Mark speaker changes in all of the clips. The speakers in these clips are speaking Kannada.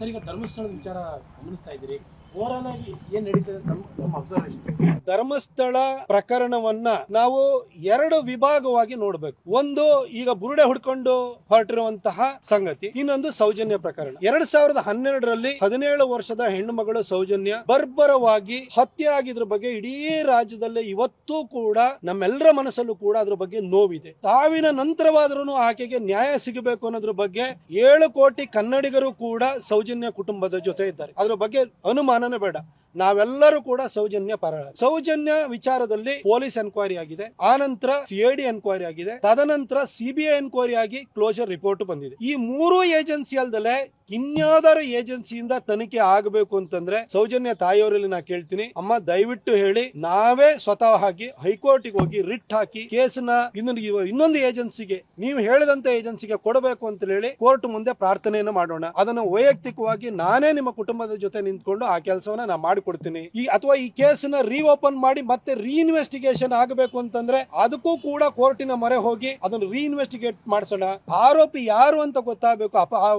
Speaker 1: ಸರ್ ಈಗ ಧರ್ಮಸ್ಥಳದ ವಿಚಾರ ಗಮನಿಸ್ತಾ ಇದ್ದೀರಿ.
Speaker 2: ಧರ್ಮಸ್ಥಳ ಪ್ರಕರಣವನ್ನ ನಾವು ಎರಡು ವಿಭಾಗವಾಗಿ ನೋಡಬೇಕು. ಒಂದು ಈಗ ಬುರುಡೆ ಹುಡ್ಕೊಂಡು ಹೊರಟಿರುವಂತಹ ಸಂಗತಿ, ಇನ್ನೊಂದು ಸೌಜನ್ಯ ಪ್ರಕರಣ. ಎರಡ್ ಸಾವಿರದ ಹನ್ನೆರಡರಲ್ಲಿ ಹದಿನೇಳು ವರ್ಷದ ಹೆಣ್ಣು ಮಗಳು ಸೌಜನ್ಯ ಬರ್ಬರವಾಗಿ ಹತ್ಯೆ ಆಗಿದ್ರ ಬಗ್ಗೆ ಇಡೀ ರಾಜ್ಯದಲ್ಲೇ ಇವತ್ತು ಕೂಡ ನಮ್ಮೆಲ್ಲರ ಮನಸ್ಸಲ್ಲೂ ಕೂಡ ಅದ್ರ ಬಗ್ಗೆ ನೋವಿದೆ. ಸಾವಿನ ನಂತರವಾದ್ರೂ ಆಕೆಗೆ ನ್ಯಾಯ ಸಿಗಬೇಕು ಅನ್ನೋದ್ರ ಬಗ್ಗೆ ಏಳು ಕೋಟಿ ಕನ್ನಡಿಗರು ಕೂಡ ಸೌಜನ್ಯ ಕುಟುಂಬದ ಜೊತೆ ಇದ್ದಾರೆ. ಅದ್ರ ಬಗ್ಗೆ ಅನುಮಾನನೇ ಬೇಡ ನಾವೆಲ್ಲರೂ ಕೂಡ ಸೌಜನ್ಯ ಪರ ಸೌಜನ್ಯ ವಿಚಾರದಲ್ಲಿ ಪೊಲೀಸ್ ಎನ್ಕ್ವೈರಿ ಆಗಿದೆ. ಆನಂತರ ಸಿಐಡಿ ಎನ್ಕ್ವೈರಿ ಆಗಿದೆ. ತದನಂತರ ಸಿಬಿಐ ಎನ್ಕ್ವೈರಿ ಆಗಿ ಕ್ಲೋಸರ್ ರಿಪೋರ್ಟ್ ಬಂದಿದೆ. ಈ ಮೂರು ಏಜೆನ್ಸಿ ಅಲ್ದಲೆ ಇನ್ಯಾವ್ದಾರು ಏಜೆನ್ಸಿಯಿಂದ ತನಿಖೆ ಆಗಬೇಕು ಅಂತಂದ್ರೆ ಸೌಜನ್ಯ ತಾಯಿಯವರಲ್ಲಿ ನಾ ಕೇಳ್ತೀನಿ. ಅಮ್ಮ, ದಯವಿಟ್ಟು ಹೇಳಿ, ನಾವೇ ಸ್ವತಃ ಆಗಿ ಹೈಕೋರ್ಟ್ಗೆ ಹೋಗಿ ರಿಟ್ ಹಾಕಿ ಕೇಸ್ನ ಇನ್ನೊಂದು ಏಜೆನ್ಸಿಗೆ, ನೀವು ಹೇಳಿದಂತ ಏಜೆನ್ಸಿಗೆ ಕೊಡಬೇಕು ಅಂತ ಹೇಳಿ ಕೋರ್ಟ್ ಮುಂದೆ ಪ್ರಾರ್ಥನೆಯನ್ನು ಮಾಡೋಣ. ಅದನ್ನು ವೈಯಕ್ತಿಕವಾಗಿ ನಾನೇ ನಿಮ್ಮ ಕುಟುಂಬದ ಜೊತೆ ನಿಂತ್ಕೊಂಡು ಆ ಕೆಲಸವನ್ನ ನಾ ಮಾಡಿಕೊಡ್ತೀನಿ. ಈ ಅಥವಾ ಈ ಕೇಸನ್ನ ರೀಓಪನ್ ಮಾಡಿ ಮತ್ತೆ ರೀಇನ್ವೆಸ್ಟಿಗೇಷನ್ ಆಗಬೇಕು ಅಂತಂದ್ರೆ ಅದಕ್ಕೂ ಕೂಡ ಕೋರ್ಟಿನ ಮೊರೆ ಹೋಗಿ ಅದನ್ನು ರೀಇನ್ವೆಸ್ಟಿಗೇಟ್ ಮಾಡಿಸೋಣ. ಆರೋಪಿ ಯಾರು ಅಂತ ಗೊತ್ತಾಗಬೇಕು.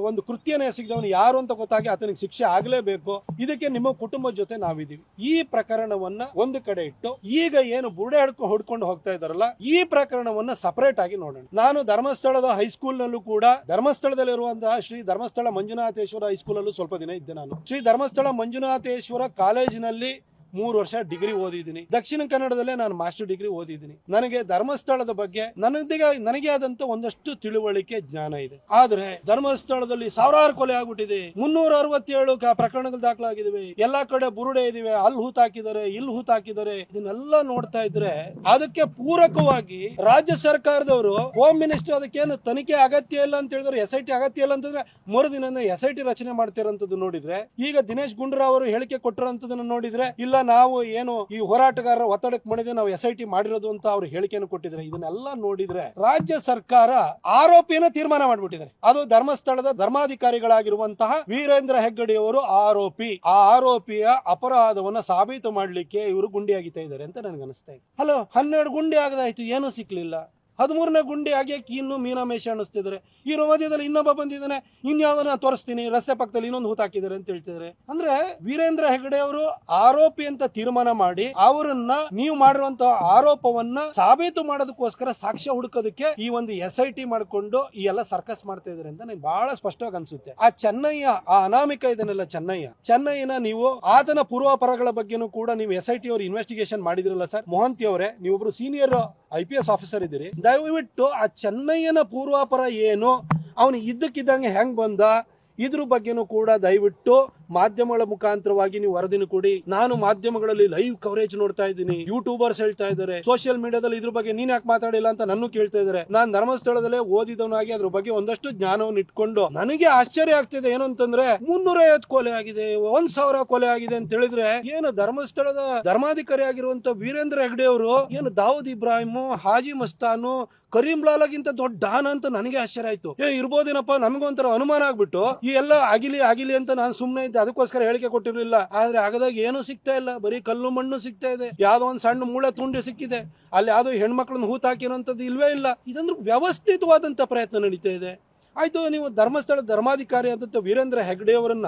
Speaker 2: ಒಂದು ಕೃತ್ಯನೇ ಎಸಗಿದವನು ಯಾರು ಅಂತ ಗೊತ್ತಾಗಿ ಆತನಿಗೆ ಶಿಕ್ಷೆ ಆಗಲೇಬೇಕು. ಇದಕ್ಕೆ ನಿಮ್ಮ ಕುಟುಂಬದ ಜೊತೆ ನಾವಿದೀವಿ ಈ ಪ್ರಕರಣವನ್ನ ಒಂದು ಕಡೆ ಇಟ್ಟು ಈಗ ಏನು ಬುರುಡೆ ಹಿಡ್ಕೊಂಡು ಹೊಡ್ಕೊಂಡು ಹೋಗ್ತಾ ಇದಾರಲ್ಲ ಈ ಪ್ರಕರಣವನ್ನ ಸಪರೇಟ್ ಆಗಿ ನೋಡೋಣ. ನಾನು ಧರ್ಮಸ್ಥಳದ ಹೈಸ್ಕೂಲ್ ನಲ್ಲೂ ಕೂಡ, ಧರ್ಮಸ್ಥಳದಲ್ಲಿರುವಂತಹ ಶ್ರೀ ಧರ್ಮಸ್ಥಳ ಮಂಜುನಾಥೇಶ್ವರ ಹೈಸ್ಕೂಲ್ ಅಲ್ಲೂ ಸ್ವಲ್ಪ ದಿನ ಇದ್ದೆ ನಾನು. ಶ್ರೀ ಧರ್ಮಸ್ಥಳ ಮಂಜುನಾಥೇಶ್ವರ ಕಾಲೇಜಿನಲ್ಲಿ ಮೂರು ವರ್ಷ ಡಿಗ್ರಿ ಓದಿದ್ದೀನಿ. ದಕ್ಷಿಣ ಕನ್ನಡದಲ್ಲೇ ನಾನು ಮಾಸ್ಟರ್ ಡಿಗ್ರಿ ಓದಿದ್ದೀನಿ. ನನಗೆ ಧರ್ಮಸ್ಥಳದ ಬಗ್ಗೆ ನನಗೆ ನನಗೆ ಆದಂತ ಒಂದಷ್ಟು ತಿಳುವಳಿಕೆ ಜ್ಞಾನ ಇದೆ. ಆದ್ರೆ ಧರ್ಮಸ್ಥಳದಲ್ಲಿ ಸಾವಿರಾರು ಕೊಲೆ ಆಗ್ಬಿಟ್ಟಿದೆ. ಮುನ್ನೂರ ಅರವತ್ತೇಳು ಪ್ರಕರಣಗಳು ದಾಖಲಾಗಿದ್ದಾವೆ ಎಲ್ಲಾ ಕಡೆ ಬುರುಡೆ ಇದಿವೆ. ಅಲ್ಲಿ ಹೂತಾಕಿದ್ದಾರೆ ಇಲ್ಲಿ ಹೂತಾಕಿದ್ದಾರೆ ಇದನ್ನೆಲ್ಲ ನೋಡ್ತಾ ಇದ್ರೆ ಅದಕ್ಕೆ ಪೂರಕವಾಗಿ ರಾಜ್ಯ ಸರ್ಕಾರದವರು ಹೋಮ್ ಮಿನಿಸ್ಟರ್ ಅದಕ್ಕೇನು ತನಿಖೆ ಅಗತ್ಯ ಇಲ್ಲ ಅಂತ ಹೇಳಿದ್ರೆ ಎಸ್ ಐ ಟಿ ಅಗತ್ಯ ಇಲ್ಲ ಅಂತಂದ್ರೆ ಮರುದಿನ ಎಸ್ ಐ ಟಿ ರಚನೆ ಮಾಡ್ತಿರೋಂಥದ್ದು ನೋಡಿದ್ರೆ, ಈಗ ದಿನೇಶ್ ಗುಂಡೂರಾವ್ ಅವರು ಹೇಳಿಕೆ ಕೊಟ್ಟಿರೋದನ್ನ ನೋಡಿದ್ರೆ, ಇಲ್ಲ ನಾವು ಏನು ಈ ಹೋರಾಟಗಾರರ ಒತ್ತಡಕ್ಕೆ ಮಾಡಿದ್ರೆ ನಾವು ಎಸ್ ಐ ಟಿ ಮಾಡಿರೋದು ಅಂತ ಅವ್ರು ಹೇಳಿಕೆಯನ್ನು ಕೊಟ್ಟಿದ್ರೆ ಇದನ್ನೆಲ್ಲ ನೋಡಿದ್ರೆ ರಾಜ್ಯ ಸರ್ಕಾರ ಆರೋಪಿಯನ್ನ ತೀರ್ಮಾನ ಮಾಡಿಬಿಟ್ಟಿದ್ದಾರೆ. ಅದು ಧರ್ಮಸ್ಥಳದ ಧರ್ಮಾಧಿಕಾರಿಗಳಾಗಿರುವಂತಹ ವೀರೇಂದ್ರ ಹೆಗ್ಗಡಿ ಅವರು ಆರೋಪಿ. ಆ ಆರೋಪಿಯ ಅಪರಾಧವನ್ನ ಸಾಬೀತು ಮಾಡ್ಲಿಕ್ಕೆ ಇವರು ಗುಂಡಿ ಇದ್ದಾರೆ ಅಂತ ನನಗೆ ಅನಿಸ್ತಾ ಇದೆ. ಹಲೋ, ಹನ್ನೆರಡು ಗುಂಡಿ ಆಗದಾಯ್ತು. ಏನೂ ಸಿಕ್ಲಿಲ್ಲ. ಹದಿಮೂರನೇ ಗುಂಡಿ ಆಗಿ ಇನ್ನು ಮೀನಾಮೇಷ ಅನ್ನಿಸ್ತಿದ್ದಾರೆ. ಈ ಮಧ್ಯದಲ್ಲಿ ಇನ್ನೊಬ್ಬ ಬಂದಿದ್ದಾನೆ. ಇನ್ಯಾವುದನ್ನ ತೋರಿಸ್ತೀನಿ. ರಸ್ತೆ ಪಕ್ಕದಲ್ಲಿ ಇನ್ನೊಂದು ಹೂತಾಕಿದ್ದಾರೆ ಅಂತ ಹೇಳ್ತಿದ್ದಾರೆ. ಅಂದ್ರೆ ವೀರೇಂದ್ರ ಹೆಗಡೆ ಅವರು ಆರೋಪಿ ಅಂತ ತೀರ್ಮಾನ ಮಾಡಿ ಅವರನ್ನ ನೀವು ಮಾಡಿರುವಂತಹ ಆರೋಪವನ್ನ ಸಾಬೀತು ಮಾಡೋದಕ್ಕೋಸ್ಕರ ಸಾಕ್ಷ್ಯ ಹುಡುಕೋದಕ್ಕೆ ಈ ಒಂದು ಎಸ್ ಐ ಟಿ ಮಾಡ್ಕೊಂಡು ಈ ಎಲ್ಲ ಸರ್ಕಸ್ ಮಾಡ್ತಾ ಇದಾರೆ ಅಂತ ನನಗೆ ಬಹಳ ಸ್ಪಷ್ಟವಾಗಿ ಅನ್ಸುತ್ತೆ. ಆ ಚೆನ್ನಯ್ಯ, ಆ ಅನಾಮಿಕ ಇದನ್ನೆಲ್ಲ ಚೆನ್ನಯ್ಯ. ಚೆನ್ನಯ್ಯನ ನೀವು ಆತನ ಪೂರ್ವಾಪರಗಳ ಬಗ್ಗೆನೂ ಕೂಡ ನೀವು ಎಸ್ ಐ ಟಿ ಅವರು ಇನ್ವೆಸ್ಟಿಗೇಷನ್ ಮಾಡಿದ್ರಲ್ಲ ಸರ್? ಮೊಹಂತಿ ಅವರೇ, ನೀವೊಬ್ರು senior I P S officer ಇದ್ದೀರಿ. ದಯವಿಟ್ಟು ಆ ಚೆನ್ನಯ್ಯನ ಪೂರ್ವಾಪರ ಏನು? ಅವನು ಇದ್ದಕ್ಕಿದ್ದಂಗೆ ಹೆಂಗೆ ಬಂದ? ಇದ್ರ ಬಗ್ಗೆನೂ ಕೂಡ ದಯವಿಟ್ಟು ಮಾಧ್ಯಮಗಳ ಮುಖಾಂತರವಾಗಿ ನೀವು ವರದಿನ ಕೊಡಿ. ನಾನು ಮಾಧ್ಯಮಗಳಲ್ಲಿ ಲೈವ್ ಕವರೇಜ್ ನೋಡ್ತಾ ಇದ್ದೀನಿ. ಯೂಟ್ಯೂಬರ್ಸ್ ಹೇಳ್ತಾ ಇದ್ದಾರೆ. ಸೋಷಿಯಲ್ ಮೀಡಿಯಾದಲ್ಲಿ ಇದ್ರ ಬಗ್ಗೆ ನೀನ್ ಯಾಕೆ ಮಾತಾಡಿಲ್ಲ ಅಂತ ನನ್ನ ಕೇಳ್ತಾ ಇದ್ದಾರೆ. ನಾನು ಧರ್ಮಸ್ಥಳದಲ್ಲೇ ಓದಿದವನಾಗಿ ಅದ್ರ ಬಗ್ಗೆ ಒಂದಷ್ಟು ಜ್ಞಾನವನ್ನು ಇಟ್ಕೊಂಡು ನನಗೆ ಆಶ್ಚರ್ಯ ಆಗ್ತಿದೆ ಏನು ಅಂತಂದ್ರೆ ಮುನ್ನೂರ ಐವತ್ತು ಕೊಲೆ ಆಗಿದೆ, ಒಂದ್ ಸಾವಿರ ಕೊಲೆ ಆಗಿದೆ ಅಂತ ಹೇಳಿದ್ರೆ ಏನು ಧರ್ಮಸ್ಥಳದ ಧರ್ಮಾಧಿಕಾರಿ ಆಗಿರುವಂತ ವೀರೇಂದ್ರ ಹೆಗ್ಡೆ ಅವರು ಏನು ದಾವೂದ್ ಇಬ್ರಾಹಿಮು, ಹಾಜಿ ಮಸ್ತಾನು ಕರೀಂ ಲಾಲಾಗಿಂತ ದೊಡ್ಡ ಡಾನ್ ಅಂತ ನನಗೆ ಆಶ್ಚರ್ಯ ಆಯ್ತು. ಏ, ಇರ್ಬೋದೇನಪ್ಪ ನಮಗೊಂಥರ ಅನುಮಾನ ಆಗ್ಬಿಟ್ಟು, ಈ ಎಲ್ಲ ಆಗಿಲಿ ಆಗಿಲಿ ಅಂತ ನಾನು ಸುಮ್ಮನೆ ಇದ್ದೆ, ಅದಕ್ಕೋಸ್ಕರ ಹೇಳಿಕೆ ಕೊಟ್ಟಿರ್ಲಿಲ್ಲ. ಆದ್ರೆ ಆಗದಾಗ ಏನು ಸಿಗ್ತಾ ಇಲ್ಲ. ಬರೀ ಕಲ್ಲು ಮಣ್ಣು ಸಿಗ್ತಾ ಇದೆ. ಯಾವ್ದೋ ಒಂದ್ ಸಣ್ಣ ಮೂಳೆ ತುಂಡು ಸಿಕ್ಕಿದೆ. ಅಲ್ಲಿ ಯಾವ್ದೋ ಹೆಣ್ಮಕ್ಳನ್ನ ಹೂತಾಕಿರೋಂಥದ್ದು ಇಲ್ವೇ ಇಲ್ಲ. ಇದಂದ್ರೆ ವ್ಯವಸ್ಥಿತವಾದಂತ ಪ್ರಯತ್ನ ನಡೀತಾ ಇದೆ. ಆಯ್ತು, ನೀವು ಧರ್ಮಸ್ಥಳ ಧರ್ಮಾಧಿಕಾರಿ ಆದಂತ ವೀರೇಂದ್ರ ಹೆಗ್ಡೆ ಅವರನ್ನ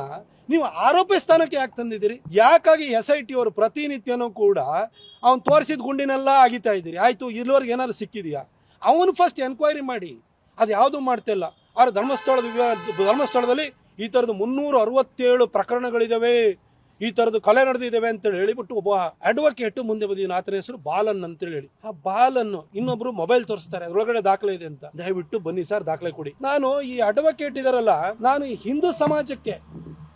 Speaker 2: ನೀವು ಆರೋಪಿ ಸ್ಥಾನಕ್ಕೆ ಯಾಕೆ ತಂದಿದ್ದೀರಿ? ಯಾಕಾಗಿ ಎಸ್ ಐ ಟಿ ಅವರು ಪ್ರತಿನಿತ್ಯನೂ ಕೂಡ ಅವ್ನು ತೋರಿಸಿದ ಗುಂಡಿನೆಲ್ಲ ಆಗಿತಾ ಇದ್ದೀರಿ? ಆಯ್ತು, ಇಲ್ಲಿವರೆಗೆ ಏನಾದ್ರು ಸಿಕ್ಕಿದೆಯಾ? ಅವನು ಫಸ್ಟ್ ಎನ್ಕ್ವೈರಿ ಮಾಡಿ, ಅದು ಯಾವುದು ಮಾಡ್ತಿಲ್ಲ. ಆದರೆ ಧರ್ಮಸ್ಥಳದ ಧರ್ಮಸ್ಥಳದಲ್ಲಿ ಈ ಥರದ್ದು ಮುನ್ನೂರ ಅರವತ್ತೇಳು ಪ್ರಕರಣಗಳಿದ್ದಾವೆ ಈ ಥರದ್ದು ಕಲೆ ನಡೆದಿದ್ದಾವೆ ಅಂತೇಳಿ ಹೇಳಿಬಿಟ್ಟು ಒಬ್ಬ ಅಡ್ವೊಕೇಟ್ ಮುಂದೆ ಬಂದಿದ್ದ ಆತನ ಹೆಸರು ಬಾಲನ್ ಅಂತೇಳಿ ಹೇಳಿ. ಆ ಬಾಲನ್ನು ಇನ್ನೊಬ್ರು ಮೊಬೈಲ್ ತೋರಿಸ್ತಾರೆ. ಅದರೊಳಗಡೆ ದಾಖಲೆ ಇದೆ ಅಂತ. ದಯವಿಟ್ಟು ಬನ್ನಿ ಸರ್, ದಾಖಲೆ ಕೊಡಿ. ನಾನು ಈ ಅಡ್ವೊಕೇಟ್ ಇದಾರಲ್ಲ, ನಾನು ಹಿಂದೂ ಸಮಾಜಕ್ಕೆ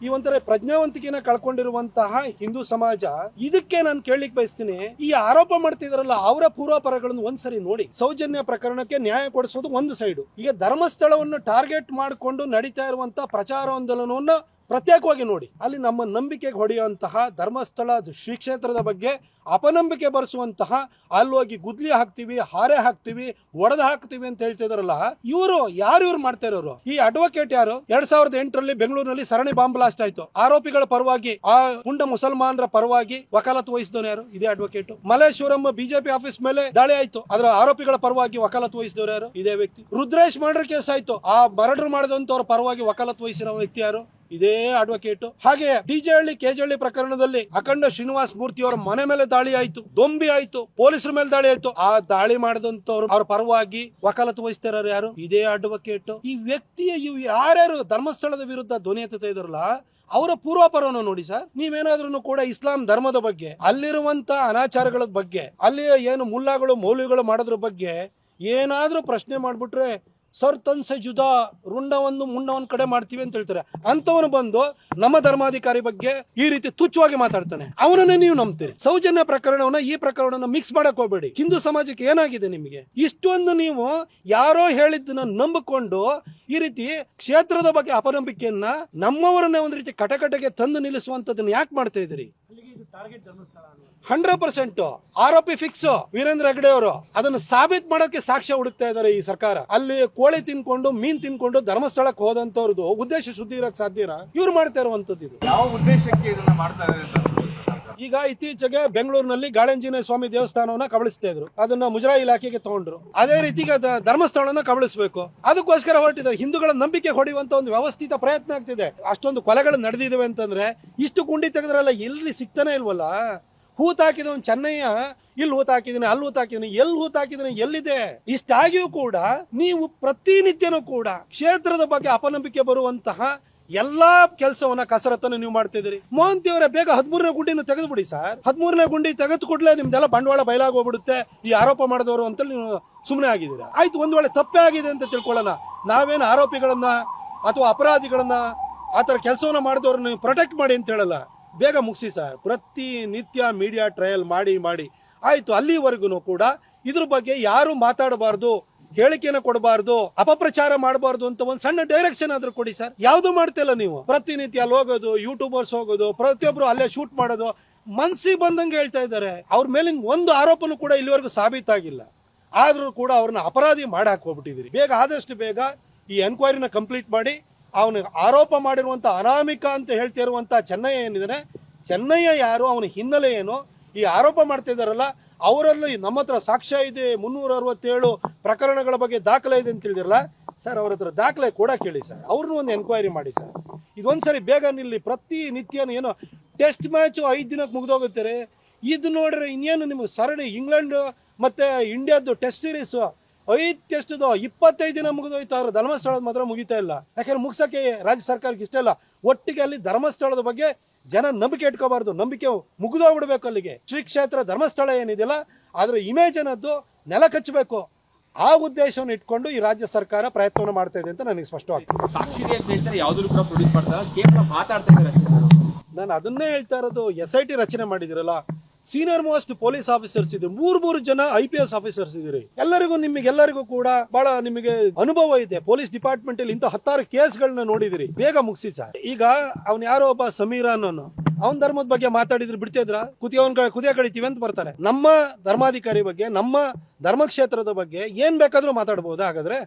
Speaker 2: ಈ ಒಂಥರ ಪ್ರಜ್ಞಾವಂತಿಕೆನ ಕಳ್ಕೊಂಡಿರುವಂತಹ ಹಿಂದೂ ಸಮಾಜ, ಇದಕ್ಕೆ ನಾನು ಕೇಳಲಿಕ್ಕೆ ಬಯಸ್ತೀನಿ, ಈ ಆರೋಪ ಮಾಡ್ತಿದಾರಲ್ಲ, ಅವರ ಪೂರ್ವಾಪರಗಳನ್ನು ಒಂದ್ಸರಿ ನೋಡಿ. ಸೌಜನ್ಯ ಪ್ರಕರಣಕ್ಕೆ ನ್ಯಾಯ ಕೊಡಿಸೋದು ಒಂದು ಸೈಡು. ಈಗ ಧರ್ಮಸ್ಥಳವನ್ನು ಟಾರ್ಗೆಟ್ ಮಾಡಿಕೊಂಡು ನಡೀತಾ ಇರುವಂತಹ ಪ್ರಚಾರಾಂದೋಲನವನ್ನು ಪ್ರತ್ಯೇಕವಾಗಿ ನೋಡಿ, ಅಲ್ಲಿ ನಮ್ಮ ನಂಬಿಕೆಗೆ ಹೊಡೆಯುವಂತಹ ಧರ್ಮಸ್ಥಳ ಶ್ರೀ ಕ್ಷೇತ್ರದ ಬಗ್ಗೆ ಅಪನಂಬಿಕೆ ಬರೆಸುವಂತಹ, ಅಲ್ಲಿ ಹೋಗಿ ಗುದ್ಲಿ ಹಾಕ್ತಿವಿ, ಹಾರೆ ಹಾಕ್ತಿವಿ, ಒಡೆದು ಹಾಕ್ತಿವಿ ಅಂತ ಹೇಳ್ತಿದ್ರಲ್ಲ ಇವರು ಯಾರು ಇವ್ರು ಮಾಡ್ತಾ ಇರೋರು? ಈ ಅಡ್ವೊಕೇಟ್ ಯಾರು? ಎರಡ್ ಸಾವಿರದ ಎಂಟರಲ್ಲಿ ಬೆಂಗಳೂರಿನಲ್ಲಿ ಸರಣಿ ಬಾಂಬ್ ಬ್ಲಾಸ್ಟ್ ಆಯ್ತು. ಆರೋಪಿಗಳ ಪರವಾಗಿ, ಆ ಪುಂಡ ಮುಸಲ್ಮಾನರ ಪರವಾಗಿ ವಕಾಲತ್ ವಹಿಸಿದವನು ಯಾರು? ಇದೇ ಅಡ್ವೊಕೇಟ್ ಮಲ್ಲೇಶ್ವರಂ ಬಿಜೆಪಿ ಆಫೀಸ್ ಮೇಲೆ ದಾಳಿ ಆಯ್ತು. ಅದರ ಆರೋಪಿಗಳ ಪರವಾಗಿ ವಕಾಲತ್ ವಹಿಸಿದವರು ಯಾರು? ಇದೇ ವ್ಯಕ್ತಿ. ರುದ್ರೇಶ್ ಮರ್ಡರ್ ಕೇಸ್ ಆಯ್ತು. ಆ ಮರ್ಡರ್ ಮಾಡಿದಂತವ್ರ ಪರವಾಗಿ ವಕಾಲತ್ ವಹಿಸಿರೋ ವ್ಯಕ್ತಿ ಯಾರು? ಇದೇ ಅಡ್ವೊಕೇಟ್ ಹಾಗೆ ಡಿಜೆಹಳ್ಳಿ ಕೆಜಹಳ್ಳಿ ಪ್ರಕರಣದಲ್ಲಿ ಅಖಂಡ ಶ್ರೀನಿವಾಸ್ ಮೂರ್ತಿ ಅವರ ಮನೆ ಮೇಲೆ ದಾಳಿ ಆಯ್ತು, ದೊಂಬಿ ಆಯ್ತು, ಪೊಲೀಸರ ಮೇಲೆ ದಾಳಿ ಆಯ್ತು. ಆ ದಾಳಿ ಮಾಡಿದಂತವ್ರು ಅವ್ರ ಪರವಾಗಿ ವಕಾಲತ್ತು ವಹಿಸ್ತಾರ ಯಾರು? ಇದೇ ಅಡ್ವೊಕೇಟ್ ಈ ವ್ಯಕ್ತಿಯ ಯಾರ್ಯಾರು ಧರ್ಮಸ್ಥಳದ ವಿರುದ್ಧ ಧ್ವನಿ ಎತ್ತುತ್ತಾ ಇದ್ರಲ್ಲ ಅವರ ಪೂರ್ವಾಪರವನ್ನು ನೋಡಿ ಸರ್. ನೀವೇನಾದ್ರೂ ಕೂಡ ಇಸ್ಲಾಂ ಧರ್ಮದ ಬಗ್ಗೆ ಅಲ್ಲಿರುವಂತ ಅನಾಚಾರಗಳ ಬಗ್ಗೆ ಅಲ್ಲಿ ಏನು ಮುಲ್ಲಾಗಳು, ಮೌಲ್ಯಗಳು ಮಾಡೋದ್ರ ಬಗ್ಗೆ ಏನಾದ್ರೂ ಪ್ರಶ್ನೆ ಮಾಡ್ಬಿಟ್ರೆ ಸರ್ ತನ್ಸೆ ಜುದಾ ರುಂಡವನ್ನು ಮುಂಡವನ್ನು ಕಡೆ ಮಾಡ್ತೀವಿ ಅಂತ ಹೇಳ್ತಾರೆ. ಅಂತವನು ಬಂದು ನಮ್ಮ ಧರ್ಮಾಧಿಕಾರಿ ಬಗ್ಗೆ ಈ ರೀತಿ ತುಚ್ಛವಾಗಿ ಮಾತಾಡ್ತಾನೆ. ಅವನನ್ನ ನೀವು ನಂಬ್ತೀರಿ. ಸೌಜನ್ಯ ಪ್ರಕರಣವನ್ನ ಈ ಪ್ರಕರಣವನ್ನ ಮಿಕ್ಸ್ ಮಾಡಕ್ ಹೋಗ್ಬೇಡಿ. ಹಿಂದೂ ಸಮಾಜಕ್ಕೆ ಏನಾಗಿದೆ ನಿಮಗೆ? ಇಷ್ಟೊಂದು ನೀವು ಯಾರೋ ಹೇಳಿದ್ದನ್ನ ನಂಬಿಕೊಂಡು ಈ ರೀತಿ ಕ್ಷೇತ್ರದ ಬಗ್ಗೆ ಅಪನಂಬಿಕೆಯನ್ನ ನಮ್ಮವರನ್ನ ಒಂದು ರೀತಿ ಕಟಕಟೆಗೆ ತಂದು ನಿಲ್ಲಿಸುವಂತದನ್ನ ಯಾಕೆ ಮಾಡ್ತಾ ಇದ್ದೀರಿ? Hundred percent. ಆರೋಪಿ ಫಿಕ್ಸ್ ವೀರೇಂದ್ರ ಹೆಗಡೆ ಅವರು ಅದನ್ನು ಸಾಬೀತ್ ಮಾಡೋಕೆ ಸಾಕ್ಷ್ಯ ಹುಡುಕ್ತಾ ಇದ್ದಾರೆ ಈ ಸರ್ಕಾರ. ಅಲ್ಲಿ ಕೋಳಿ ತಿನ್ಕೊಂಡು ಮೀನ್ ತಿನ್ಕೊಂಡು ಧರ್ಮಸ್ಥಳಕ್ಕೆ ಹೋದಂತವ್ರದ್ದು ಉದ್ದೇಶ ಶುದ್ಧಿ ಇರಕ್ ಸಾಧ್ಯ ಇವ್ರು ಮಾಡ್ತಾ ಇರುವಂತದ್ದು ಇದು.
Speaker 3: ಯಾವ ಉದ್ದೇಶಕ್ಕೆ ಇದನ್ನ ಮಾಡ್ತಾ ಇದ್ದಾರೆ?
Speaker 2: ಈಗ ಇತ್ತೀಚೆಗೆ ಬೆಂಗಳೂರಿನಲ್ಲಿ ಗಾಳಂಜಿನ ಸ್ವಾಮಿ ದೇವಸ್ಥಾನವನ್ನ ಕಬಳಿಸ್ತಾ ಇದ್ರು. ಅದನ್ನ ಮುಜರಾಯಿ ಇಲಾಖೆಗೆ ತಗೊಂಡ್ರು. ಅದೇ ರೀತಿ ಈಗ ಧರ್ಮಸ್ಥಳನ ಕಬಳಿಸಬೇಕು. ಅದಕ್ಕೋಸ್ಕರ ಹೊರಟಿದ್ದಾರೆ. ಹಿಂದೂಗಳ ನಂಬಿಕೆ ಹೊಡೆಯುವಂತ ಒಂದು ವ್ಯವಸ್ಥಿತ ಪ್ರಯತ್ನ ಆಗ್ತಿದೆ. ಅಷ್ಟೊಂದು ಕೊಲೆಗಳು ನಡೆದಿದ್ದಾವೆ ಅಂತಂದ್ರೆ ಇಷ್ಟು ಗುಂಡಿ ತೆಗೆದ್ರಲ್ಲ ಎಲ್ಲಿ ಸಿಗ್ತಾನೆ ಇಲ್ವಲ್ಲ? ಹೂತ್ ಒಂದು ಚೆನ್ನಯ್ಯ, ಇಲ್ಲಿ ಹೂತ್ ಹಾಕಿದೀನಿ, ಅಲ್ಲಿ ಹೂತಾಕಿದೀನಿ ಎಲ್ಲಿ ಹೂತಾಕಿದೀನಿ ಎಲ್ಲಿದೆ? ಇಷ್ಟಾಗಿಯೂ ಕೂಡ ನೀವು ಪ್ರತಿನಿತ್ಯನೂ ಕೂಡ ಕ್ಷೇತ್ರದ ಬಗ್ಗೆ ಅಪನಂಬಿಕೆ ಬರುವಂತಹ ಎಲ್ಲಾ ಕೆಲಸವನ್ನ ಕಸರತ್ತನ್ನು ನೀವು ಮಾಡ್ತಿದ್ದೀರಿ. ಮೋಹಂತಿ ಅವರೇ ಬೇಗ ಹದಿಮೂರನೇ ಗುಂಡಿನ ತೆಗೆದುಬಿಡಿ ಸರ್. ಹದಿಮೂರನೇ ಗುಂಡಿ ತೆಗೆದು ಕೂಡಲೇ ನಿಮ್ದೆಲ್ಲ ಬಂಡವಾಳ ಬಯಲಾಗೋಗ್ಬಿಡುತ್ತೆ. ಈ ಆರೋಪ ಮಾಡಿದವರು ಅಂತ ನೀವು ಸುಮ್ಮನೆ ಆಗಿದ್ದೀರಾ? ಆಯ್ತು, ಒಂದು ವೇಳೆ ತಪ್ಪೇ ಆಗಿದೆ ಅಂತ ತಿಳ್ಕೊಳ್ಳೋಣ. ನಾವೇನು ಆರೋಪಿಗಳನ್ನ ಅಥವಾ ಅಪರಾಧಿಗಳನ್ನ ಆ ಥರ ಕೆಲಸವನ್ನ ಮಾಡಿದವ್ರನ್ನ ನೀವು ಪ್ರೊಟೆಕ್ಟ್ ಮಾಡಿ ಅಂತ ಹೇಳಲ್ಲ. ಬೇಗ ಮುಗಿಸಿ ಸರ್. ಪ್ರತಿ ನಿತ್ಯ ಮೀಡಿಯಾ ಟ್ರಯಲ್ ಮಾಡಿ ಮಾಡಿ. ಆಯಿತು, ಅಲ್ಲಿವರೆಗೂ ಕೂಡ ಇದ್ರ ಬಗ್ಗೆ ಯಾರು ಮಾತಾಡಬಾರ್ದು. ಹೇಳಿಕೆನ ಕೊಡಬಾರ್ದು, ಅಪಪ್ರಚಾರ ಮಾಡಬಾರ್ದು ಅಂತ ಒಂದು ಸಣ್ಣ ಡೈರೆಕ್ಷನ್ ಆದ್ರೂ ಕೊಡಿ ಸರ್. ಯಾವ್ದು ಮಾಡ್ತಿಲ್ಲ ನೀವು? ಪ್ರತಿನಿತ್ಯ ಅಲ್ಲಿ ಹೋಗೋದು ಯೂಟ್ಯೂಬರ್ಸ್ ಹೋಗೋದು, ಪ್ರತಿಯೊಬ್ರು ಅಲ್ಲೇ ಶೂಟ್ ಮಾಡೋದು, ಮನ್ಸಿಗೆ ಬಂದಂಗೆ ಹೇಳ್ತಾ ಇದ್ದಾರೆ. ಅವ್ರ ಮೇಲಿನ ಒಂದು ಆರೋಪನೂ ಕೂಡ ಇಲ್ಲಿವರೆಗೂ ಸಾಬೀತಾಗಿಲ್ಲ. ಆದರೂ ಕೂಡ ಅವ್ರನ್ನ ಅಪರಾಧಿ ಮಾಡಿ ಹೋಗ್ಬಿಟ್ಟಿದ್ದೀರಿ ಬೇಗ ಆದಷ್ಟು ಬೇಗ ಈ ಎನ್ಕ್ವೈರಿನ ಕಂಪ್ಲೀಟ್ ಮಾಡಿ, ಅವನು ಆರೋಪ ಮಾಡಿರುವಂಥ ಅನಾಮಿಕ ಅಂತ ಹೇಳ್ತಿರುವಂಥ ಚೆನ್ನಯ್ಯ ಏನಿದ್ರೆ ಚೆನ್ನಯ್ಯ ಯಾರು? ಅವನ ಹಿನ್ನೆಲೆ ಏನು? ಈ ಆರೋಪ ಮಾಡ್ತಾ ಇದ್ದಾರಲ್ಲ ಅವರಲ್ಲಿ ನಮ್ಮ ಹತ್ರ ಸಾಕ್ಷ್ಯ ಇದೆ, ಮುನ್ನೂರ ಅರವತ್ತೇಳು ಪ್ರಕರಣಗಳ ಬಗ್ಗೆ ದಾಖಲೆ ಇದೆ ಅಂತ ತಿಳಿದಿರಲ್ಲ ಸರ್ ಅವ್ರ ಹತ್ರ ದಾಖಲೆ ಕೂಡ ಕೇಳಿ ಸರ್. ಅವ್ರನ್ನೂ ಒಂದು ಎನ್ಕ್ವೈರಿ ಮಾಡಿ ಸರ್. ಇದೊಂದ್ಸರಿ ಬೇಗ ನಿಲ್ಲಿ, ಪ್ರತಿ ನಿತ್ಯನೂ ಏನೋ ಟೆಸ್ಟ್ ಮ್ಯಾಚು ಐದು ದಿನಕ್ಕೆ ಮುಗ್ದೋಗುತ್ತಾರೆ ಇದು ನೋಡ್ರೆ, ಇನ್ನೇನು ನಿಮಗೆ ಸರಣಿ ಇಂಗ್ಲೆಂಡ್ ಮತ್ತೆ ಇಂಡಿಯಾದ್ದು ಟೆಸ್ಟ್ ಸೀರೀಸು ಐದು ಟೆಸ್ಟ್ದು ಇಪ್ಪತ್ತೈದು ದಿನ ಮುಗಿದೋಯ್ತು ಮುಗಿದೋಯ್ತಾರ ಧರ್ಮಸ್ಥಳದ ಮಾತ್ರ ಮುಗಿತಾ ಇಲ್ಲ. ಯಾಕಂದ್ರೆ ಮುಗಿಸೋಕೆ ರಾಜ್ಯ ಸರ್ಕಾರಕ್ಕೆ ಇಷ್ಟ ಇಲ್ಲ. ಒಟ್ಟಿಗೆ ಅಲ್ಲಿ ಧರ್ಮಸ್ಥಳದ ಬಗ್ಗೆ ಜನ ನಂಬಿಕೆ ಇಟ್ಕೋಬಾರ್ದು ನಂಬಿಕೆ ಮುಗಿದೋಗ್ಬಿಡ್ಬೇಕು ಅಲ್ಲಿಗೆ. ಶ್ರೀ ಕ್ಷೇತ್ರ ಧರ್ಮಸ್ಥಳ ಏನಿದೆಯಲ್ಲ ಅದರ ಇಮೇಜ್ ಅನ್ನೋದು ನೆಲ ಕಚ್ಚಬೇಕು. ಆ ಉದ್ದೇಶವನ್ನು ಇಟ್ಕೊಂಡು ಈ ರಾಜ್ಯ ಸರ್ಕಾರ ಪ್ರಯತ್ನವನ್ನು ಮಾಡ್ತಾ ಇದೆ ಅಂತ ನನಗೆ
Speaker 3: ಸಾಕ್ಷಿ ಮಾತಾಡ್ತಾ ಇದ್ದಾರೆ.
Speaker 2: ನಾನು ಅದನ್ನೇ ಹೇಳ್ತಾ ಇರೋದು ಎಸ್ ಐ ಟಿ ರಚನೆ ಮಾಡಿದಿರಲ್ಲ ಸೀನಿಯರ್ ಮೋಸ್ಟ್ ಪೊಲೀಸ್ ಆಫೀಸರ್ಸ್ ಇದ್ರು ಮೂರ್, ಮೂರು ಜನ ಐ ಪಿ ಎಸ್ ಆಫೀಸರ್ಸ್ ಇದ್ರಿ ಎಲ್ಲರಿಗೂ ನಿಮಗೆ, ಎಲ್ಲರಿಗೂ ಕೂಡ ಬಹಳ ನಿಮಗೆ ಅನುಭವ ಇದೆ. ಪೊಲೀಸ್ ಡಿಪಾರ್ಟ್ಮೆಂಟ್ ಅಲ್ಲಿ ಇಂಥ ಹತ್ತಾರು ಕೇಸ್ಗಳನ್ನ ನೋಡಿದಿರಿ. ಬೇಗ ಮುಗಿಸಿ ಸರ್. ಈಗ ಅವ್ನ ಯಾರೋ ಒಬ್ಬ ಸಮೀರ ಅನ್ನೋನು, ಅವನ್ ಧರ್ಮದ ಬಗ್ಗೆ ಮಾತಾಡಿದ್ರು ಬಿಡ್ತಿದ್ರ ಕುದಿಯವನ್ ಕುದಿಯ ಕಡಿತೀವಿ ಅಂತ ಬರ್ತಾರೆ. ನಮ್ಮ ಧರ್ಮಾಧಿಕಾರಿ ಬಗ್ಗೆ, ನಮ್ಮ ಧರ್ಮಕ್ಷೇತ್ರದ ಬಗ್ಗೆ ಏನ್ ಬೇಕಾದ್ರೂ ಮಾತಾಡಬಹುದು ಹಾಗಾದ್ರೆ